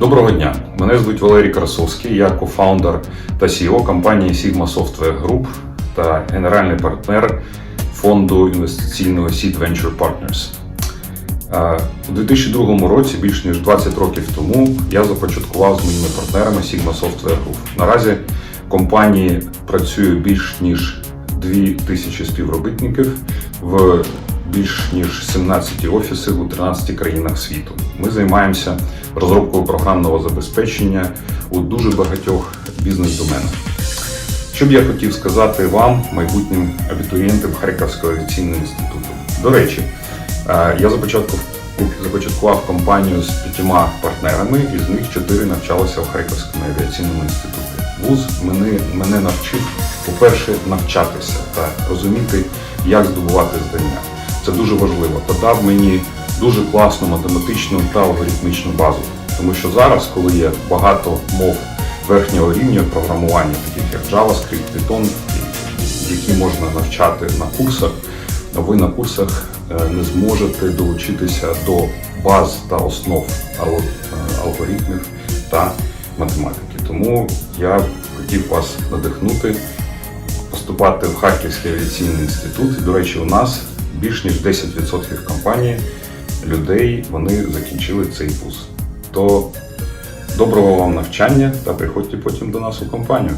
Доброго дня! Мене звуть Валерій Красовський, я кофаундер та CEO компанії Sigma Software Group та генеральний партнер фонду інвестиційного Seed Venture Partners. Е, У 2002 році, більш ніж 20 років тому, я започаткував з моїми партнерами Sigma Software Group. Наразі компанії працює більш ніж 2000 співробітників в більш ніж 17 офісів у 13 країнах світу. Ми займаємося розробкою програмного забезпечення у дуже багатьох бізнес-доменах. Що б я хотів сказати вам, майбутнім абітурієнтам Харківського авіаційного інституту. До речі, е, я започаткував, компанію з п'ятьма партнерами, із них чотири навчалися в Харківському авіаційному інституті. Вуз мене, мене навчив, по-перше, навчатися та розуміти, як здобувати знання. Це дуже важливо. Та дав мені дуже класну математичну та алгоритмічну базу. Тому що зараз, коли є багато мов верхнього рівня програмування, таких як JavaScript, Python, які можна навчати на курсах, ви на курсах е, не зможете долучитися до баз та основ е, алгоритмів та математики. Тому я хотів вас надихнути поступати в Харківський авіаційний інститут. До речі, у нас більш ніж 10% компанії людей вони закінчили цей вуз. То доброго вам навчання та приходьте потім до нас у компанію.